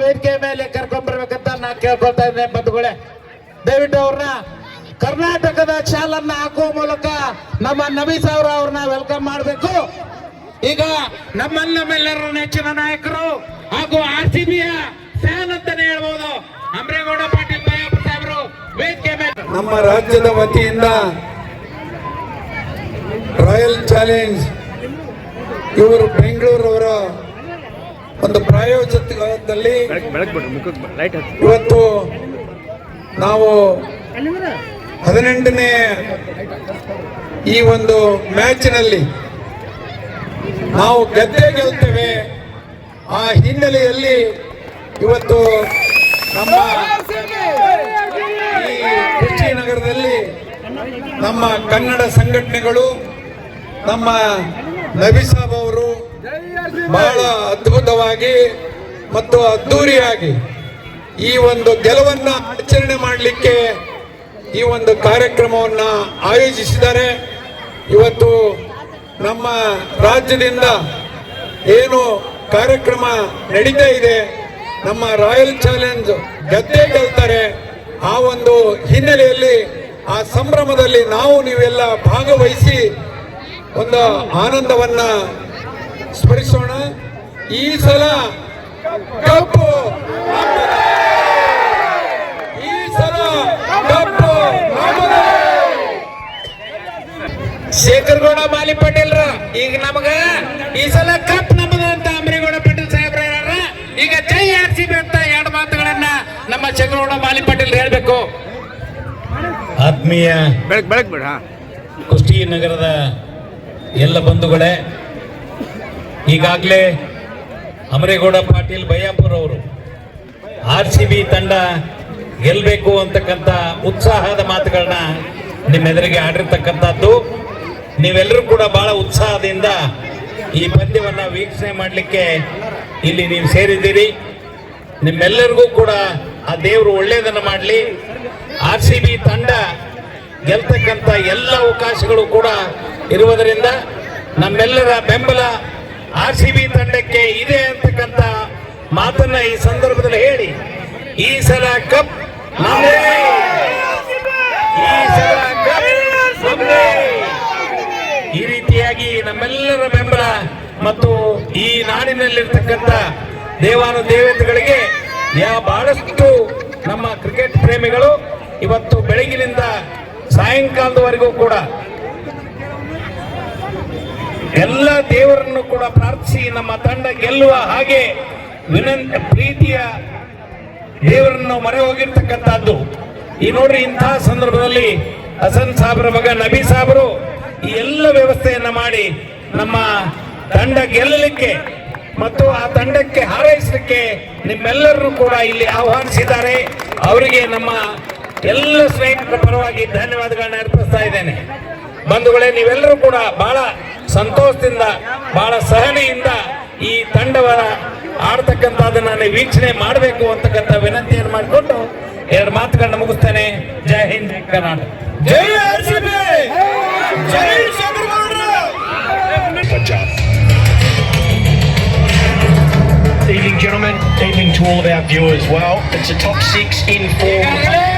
ವೇದಿಕೆ ಮೇಲೆ ಕರ್ಕೊಂಡ್ ಬರ್ಬೇಕಂತ ನಾ ಕೇಳ್ಕೊಳ್ತಾ ಇದ್ದೇನೆ ಬಂಧುಗಳೇ. ದಯವಿಟ್ಟು ಅವ್ರನ್ನ ಕರ್ನಾಟಕದ ಚಾಲನ್ನ ಹಾಕುವ ಮೂಲಕ ನಮ್ಮ ನಬಿ ಸಾವಿರ ಅವ್ರನ್ನ ವೆಲ್ಕಮ್ ಮಾಡಬೇಕು. ಈಗ ನಮ್ಮನ್ನ ನಮ್ಮೆಲ್ಲರ ನೆಚ್ಚಿನ ನಾಯಕರು ಹಾಗೂ ಆರ್ ಸಿ ಬಿಯ ಫ್ಯಾನ್ ಅಂತಾನೆ ಹೇಳ್ಬೋದು. ಅಮ್ರೇಗೌಡ ಪಾಟೀಲ್ ಸಾಹೇಬರು ವೇದಿಕೆ ಮೇಲೆ. ನಮ್ಮ ರಾಜ್ಯದ ವತಿಯಿಂದ ರಾಯಲ್ ಚಾಲೆಂಜ್ ಇವರು ಬೆಂಗಳೂರವರ ಒಂದು ಪ್ರಾಯೋಜಕದಲ್ಲಿ ಬೆಳಕ್ ಬಿಡ್ರಿ ಮುಖಕ್ಕೆ ಲೈಟ್ ಇವತ್ತು ನಾವು ಹದಿನೆಂಟನೇ ಈ ಒಂದು ಮ್ಯಾಚ್ನಲ್ಲಿ ನಾವು ಗೆದ್ದೆ ಗೆಲ್ತೇವೆ. ಆ ಹಿನ್ನೆಲೆಯಲ್ಲಿ ಇವತ್ತು ನಮ್ಮ ಈ ಕುಶಿನಗರದಲ್ಲಿ ನಮ್ಮ ಕನ್ನಡ ಸಂಘಟನೆಗಳು ನಮ್ಮ ನಬಿಸಾಬ್ ಅವರು ಬಹಳ ಅದ್ಭುತವಾಗಿ ಮತ್ತು ಅದ್ದೂರಿಯಾಗಿ ಈ ಒಂದು ಗೆಲುವನ್ನ ಆಚರಣೆ ಮಾಡಲಿಕ್ಕೆ ಈ ಒಂದು ಕಾರ್ಯಕ್ರಮವನ್ನ ಆಯೋಜಿಸಿದ್ದಾರೆ. ಇವತ್ತು ನಮ್ಮ ರಾಜ್ಯದಿಂದ ಏನು ಕಾರ್ಯಕ್ರಮ ನಡೀತಾ ಇದೆ, ನಮ್ಮ ರಾಯಲ್ ಚಾಲೆಂಜ್ ಗದ್ದೆ ಗೆಲ್ತಾರೆ, ಆ ಒಂದು ಹಿನ್ನೆಲೆಯಲ್ಲಿ, ಆ ಸಂಭ್ರಮದಲ್ಲಿ ನಾವು ನೀವೆಲ್ಲ ಭಾಗವಹಿಸಿ ಒಂದು ಆನಂದವನ್ನ ಸ್ಮರಿಸೋಣ. ಈ ಸಲ ಕಪ್ಪು ಈ ಸಲ ಕಪ್ಪು ಶೇಖರ್ಗೌಡ ಮಾಲಿ ಪಟೇಲ್ರ ಈಗ ನಮಗ ಈ ಸಲ ಕಪ್ ನಮ್ಮದ ಅಂತ ಪಟೇಲ್ ಪಾಟೀಲ್ ಸಾಹೇಬ್ರ ಈಗ ಜೈ ಆರ್ ಸಿ ಬಿ ಅಂತ ಎರಡು ಮಾತುಗಳನ್ನ ನಮ್ಮ ಶೇಖರಗೌಡ ಮಾಲಿ ಪಟೇಲ್ ಹೇಳ್ಬೇಕು. ಆತ್ಮೀಯ ಬೆಳಕ್ ಬೆಳಕ್ ಬಿಡ ಕುಷ್ಟಿ ಕುಷ್ಟಗಿ ನಗರದ ಎಲ್ಲ ಬಂಧುಗಳೇ ಈಗಾಗಲೇ ಅಮರೇಗೌಡ ಪಾಟೀಲ್ ಬಯ್ಯಾಪುರ್ ಅವರು ಆರ್ ಸಿ ಬಿ ತಂಡ ಗೆಲ್ಲಬೇಕು ಅಂತಕ್ಕಂಥ ಉತ್ಸಾಹದ ಮಾತುಗಳನ್ನ ನಿಮ್ಮೆದುರಿಗೆ ಆಡಿರ್ತಕ್ಕಂಥದ್ದು. ನೀವೆಲ್ಲರೂ ಕೂಡ ಬಹಳ ಉತ್ಸಾಹದಿಂದ ಈ ಪಂದ್ಯವನ್ನು ವೀಕ್ಷಣೆ ಮಾಡಲಿಕ್ಕೆ ಇಲ್ಲಿ ನೀವು ಸೇರಿದ್ದೀರಿ. ನಿಮ್ಮೆಲ್ಲರಿಗೂ ಕೂಡ ಆ ದೇವರು ಒಳ್ಳೆಯದನ್ನು ಮಾಡಲಿ. ಆರ್ ಸಿ ಬಿ ತಂಡ ಗೆಲ್ತಕ್ಕಂಥ ಎಲ್ಲ ಅವಕಾಶಗಳು ಕೂಡ ಇರುವುದರಿಂದ ನಮ್ಮೆಲ್ಲರ ಬೆಂಬಲ ಆರ್ ಸಿ ಬಿ ತಂಡಕ್ಕೆ ಇದೆ ಅಂತಕ್ಕಂತ ಮಾತನ್ನ ಈ ಸಂದರ್ಭದಲ್ಲಿ ಹೇಳಿ ಈ ಸಲ ಕಪ್. ಈ ಸಲ ಕಪ್ ಈ ರೀತಿಯಾಗಿ ನಮ್ಮೆಲ್ಲರ ಬೆಂಬಲ ಮತ್ತು ಈ ನಾಡಿನಲ್ಲಿರ್ತಕ್ಕಂಥ ದೇವಾನು ದೇವತೆಗಳಿಗೆ ಯಾ- ಬಹಳಷ್ಟು ನಮ್ಮ ಕ್ರಿಕೆಟ್ ಪ್ರೇಮಿಗಳು ಇವತ್ತು ಬೆಳಗಿನಿಂದ ಸಾಯಂಕಾಲದವರೆಗೂ ಕೂಡ ಎಲ್ಲ ದೇವರನ್ನು ಕೂಡ ಪ್ರಾರ್ಥಿಸಿ ನಮ್ಮ ತಂಡ ಗೆಲ್ಲುವ ಹಾಗೆ ವಿನಂತ ಪ್ರೀತಿಯ ದೇವರನ್ನು ಮೊರೆ ಹೋಗಿರ್ತಕ್ಕಂಥದ್ದು. ಈ ನೋಡ್ರಿ ಇಂತಹ ಸಂದರ್ಭದಲ್ಲಿ ಹಸನ್ ಸಾಬ್ರ ಮಗ ನಬಿ ಸಾಬ್ರು ಈ ಎಲ್ಲ ವ್ಯವಸ್ಥೆಯನ್ನ ಮಾಡಿ ನಮ್ಮ ತಂಡ ಗೆಲ್ಲಲಿಕ್ಕೆ ಮತ್ತು ಆ ತಂಡಕ್ಕೆ ಹಾರೈಸಲಿಕ್ಕೆ ನಿಮ್ಮೆಲ್ಲರನ್ನು ಕೂಡ ಇಲ್ಲಿ ಆಹ್ವಾನಿಸಿದ್ದಾರೆ. ಅವರಿಗೆ ನಮ್ಮ ಎಲ್ಲ ಸ್ನೇಹಿತರ ಪರವಾಗಿ ಧನ್ಯವಾದಗಳನ್ನ ಅರ್ಪಿಸ್ತಾ ಇದ್ದೇನೆ. ಬಂಧುಗಳೇ, ನೀವೆಲ್ಲರೂ ಕೂಡ ಬಹಳ ಸಂತೋಷದಿಂದ ಬಹಳ ಸಹನೆಯಿಂದ ಈ ತಂಡವರ ಆಡ್ತಕ್ಕಂಥದ್ದನ್ನ ನೀವು ವೀಕ್ಷಣೆ ಮಾಡಬೇಕು ಅಂತಕ್ಕಂಥ ವಿನಂತಿಯನ್ನು ಮಾಡಿಕೊಂಡು ಎರಡು ಮಾತುಗಳನ್ನ ಮುಗಿಸ್ತೇನೆ ಜೈ ಹಿಂದ್ ಜೈ ಕರ್ನಾಟಕ ಜೈ RCB! Jai ಶಂಕರಗೌಡ್ರು! Evening, gentlemen. Evening to all of our viewers. Well, it's a top six in form.